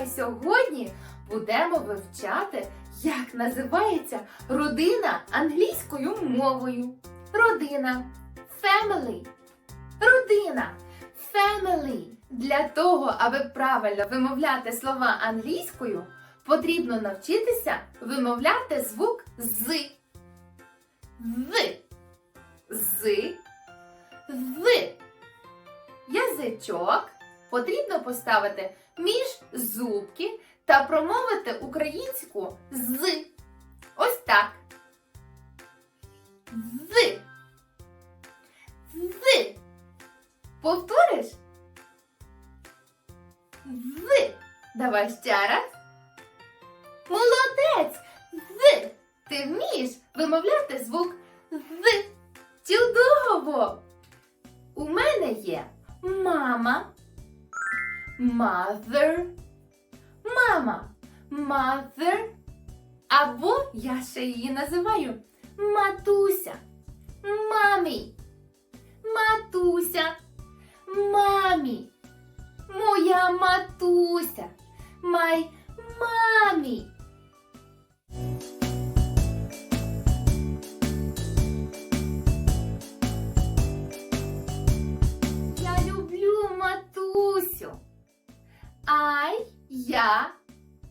Давай сьогодні будемо вивчати, як називається родина англійською мовою. Родина family. Родина family. Для того, аби правильно вимовляти слова англійською, потрібно навчитися вимовляти звук з. З. З. З. Язичок потрібно поставити між зубки та промовити українську з. Ось так. З. З. Повториш? З. Давай ще раз. Молодець! З. Ти вмієш вимовляти звук з. Чудово! У мене є мама, mother, мама, mother, або я ще її називаю. Матуся, мамі, матуся, мамі, моя матуся, my мамі. Я люблю матусю. Я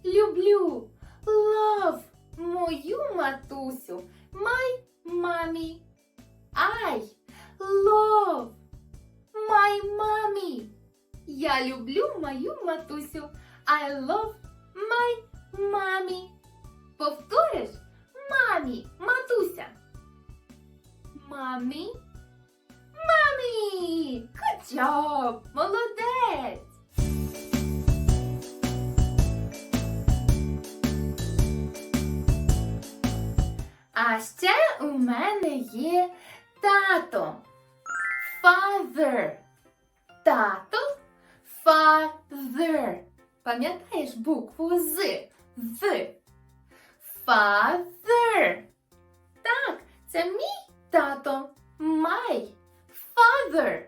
люблю. Love мою матусю. My mommy. I love my mommy. Я люблю мою матусю. I love my mommy. Повториш? Мамі, матуся. Мамі. Мамі! Good job! Молодець! А ще у мене є тато. Father. Тато. Father. Пам'ятаєш букву з? З. Father. Так, це мій тато. My father.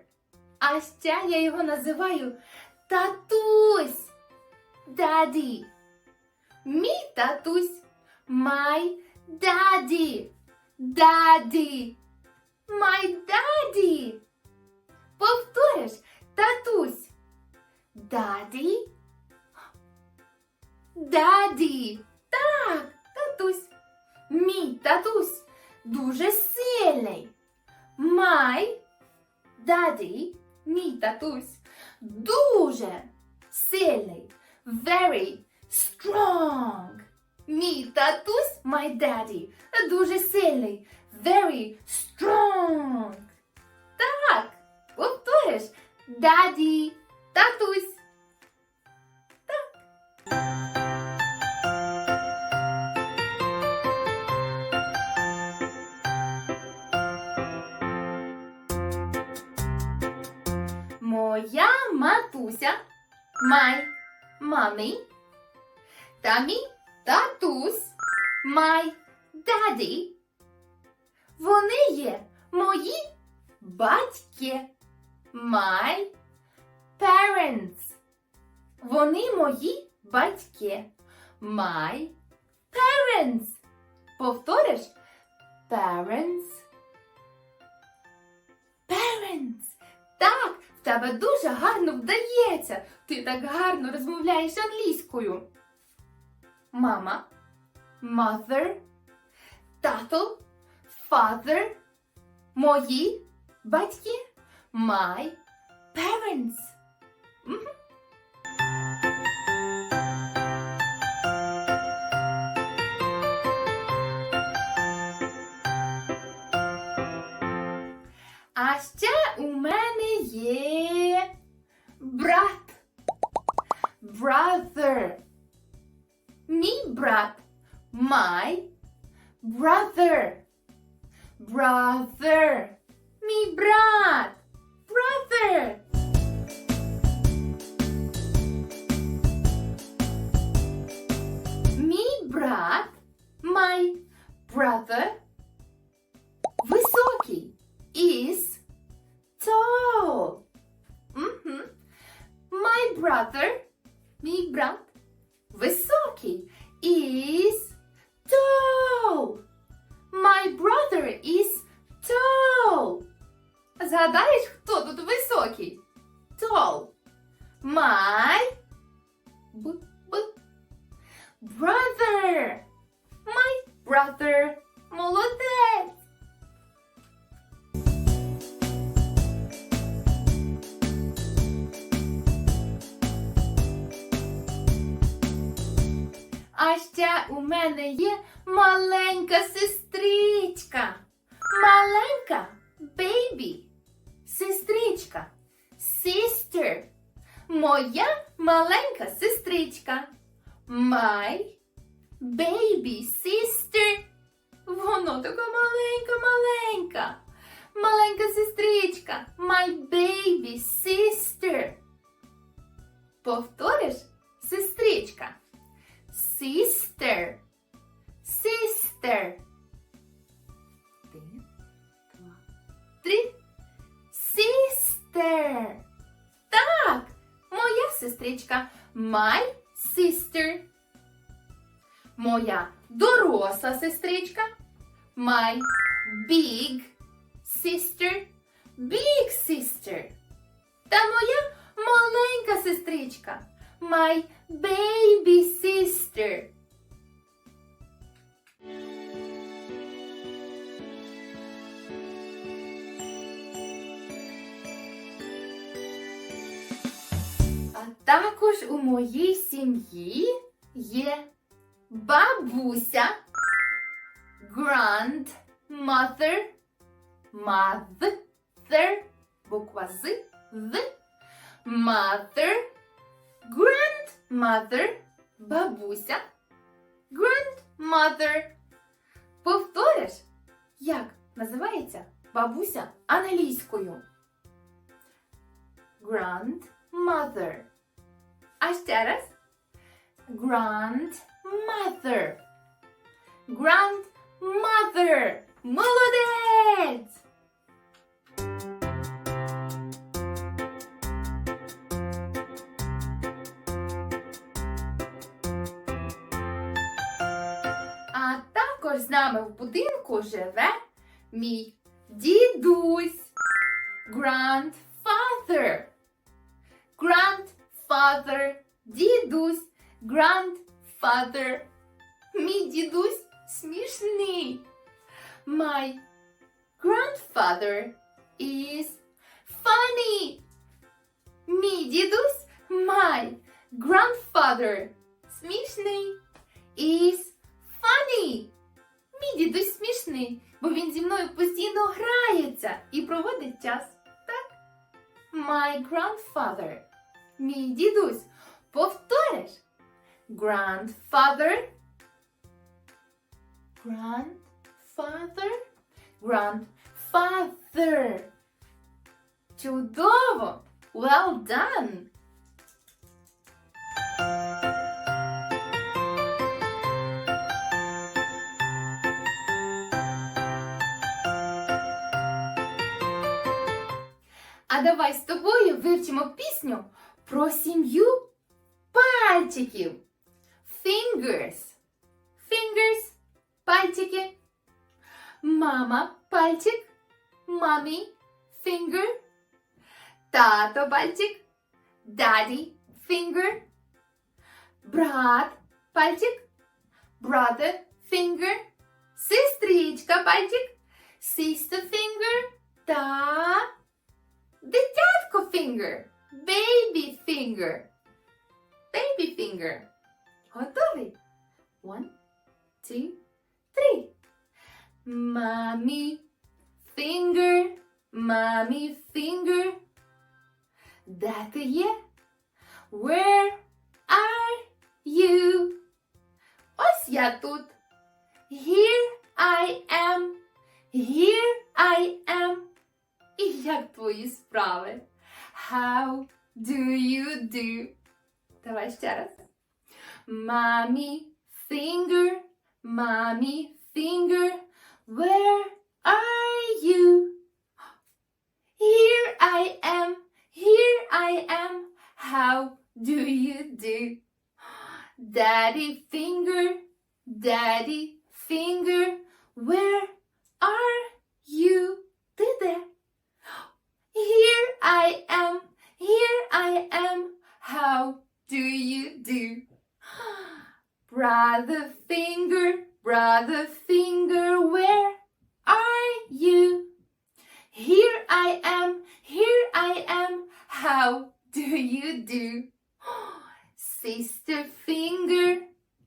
А ще я його називаю татусь. Daddy. Мій татусь. My daddy. Daddy. My daddy. Повториш, татусь. Daddy. Daddy. Так, татусь. Мій татусь дуже сильний. My daddy, мій татусь, дуже сильний. Very strong. Мій татусь, my daddy, дуже сильний. Very strong. Так, повториш. Daddy, татусь. Моя матуся, my mommy, та мій татусь, my daddy. Вони є мої батьки, my parents. Вони мої батьки, my parents. Повториш? Parents. Parents. Так, в тебе дуже гарно вдається. Ти так гарно розмовляєш англійською. Мама, mother, тато, father, мої батьки, my parents. Мгм. А ще у мене є брат. Brother. Мій брат. My brother. Brother. Мій брат. Brother. Мій брат. My brother. Tall. My б, б, brother. My brother. Молодець. А ще у мене є маленька сестричка. My baby sister. Воно така маленька-маленька. Маленька сестричка. My baby sister. Повториш? Сестричка. Sister. Sister. Один, два, три. Sister. Так, моя сестричка. My sister. Моя доросла сестричка. My big sister. Big sister. Та моя маленька сестричка. My baby sister. А також у моїй сім'ї є бабуся, grandmother, mother, буква з, з, mother, grandmother, бабуся, grandmother. Повториш, як називається бабуся англійською? Grandmother. А ще раз. Grandmother. Grandmother. Молодець! А також з нами в будинку живе мій дідусь. Grandfather. Grandfather. Дідусь. Grandfather. Мій дідусь смішний. My grandfather is funny. Мій дідусь, my grandfather, смішний, is funny. Мій дідусь смішний, бо він зі мною постійно грається і проводить час. Так? My grandfather. Мій дідусь. Повториш. Grandfather. Grandfather. Grandfather. Чудово! Well done! А давай з тобою вивчимо пісню про сім'ю пальчиків. Fingers. Fingers. Пальчики. Мама пальчик. Mommy finger. Тато пальчик. Daddy finger. Брат пальчик. Brother finger. Сестричка пальчик. Sister finger. Та дитятко finger. Baby finger. Baby finger. Готовий? One, two, three. Mommy finger, mommy finger. Де ти є? Where are you? Ось я тут. Here I am. Here I am. І як твої справи? How do you do? Давай ще раз. Mommy finger, mommy finger, where are you? Here I am, here I am, how do you do? Daddy finger, daddy finger, where are you? There. Here I am, here I am, how do you do? Brother finger, brother finger, where are you? Here I am, here I am. How do you do? Sister finger,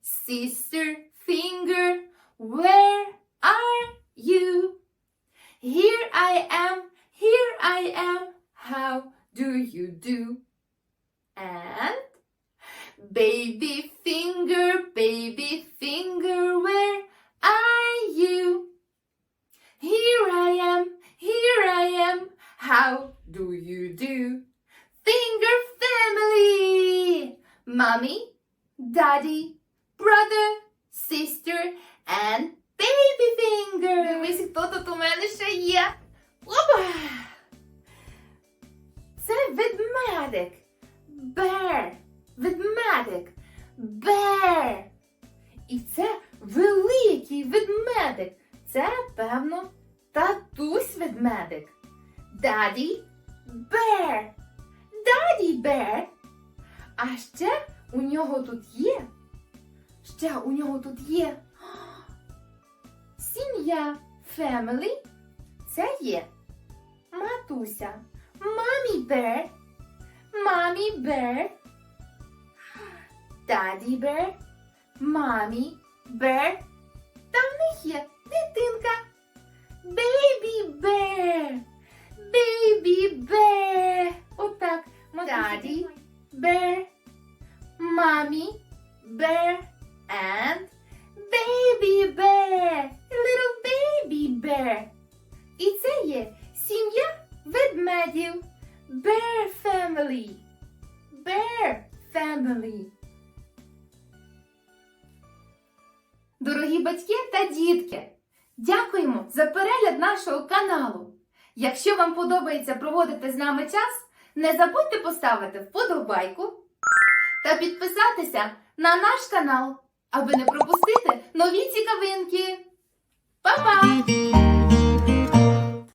sister finger, where are you? Here I am, here I am. How do you do? And baby finger, baby finger, where are you? Here I am, here I am. How do you do? Finger family! Mommy, daddy, brother, sister, and baby finger. Дивись, хто тут у мене ще є. Опа! Це ведмедик. Bear. Ведмедик. Bear. І це великий ведмедик. Це, певно, татусь ведмедик. Daddy Bear. Daddy Bear. А ще у нього тут є. Ще у нього тут є. Сім'я Family. Це є матуся. Mommy Bear. Mommy Bear. Daddy Bear. Mommy Bear. Та в них є дитинка. Baby Bear. Baby Bear. Отак. Daddy Bear. Mommy Bear. And Baby Bear. Little Baby Bear. І це є сім'я ведмедів. Bear Family. Bear Family. дорогі батьки та дітки! Дякуємо за перегляд нашого каналу! Якщо вам подобається проводити з нами час, не забудьте поставити вподобайку та підписатися на наш канал, аби не пропустити нові цікавинки. Па-па!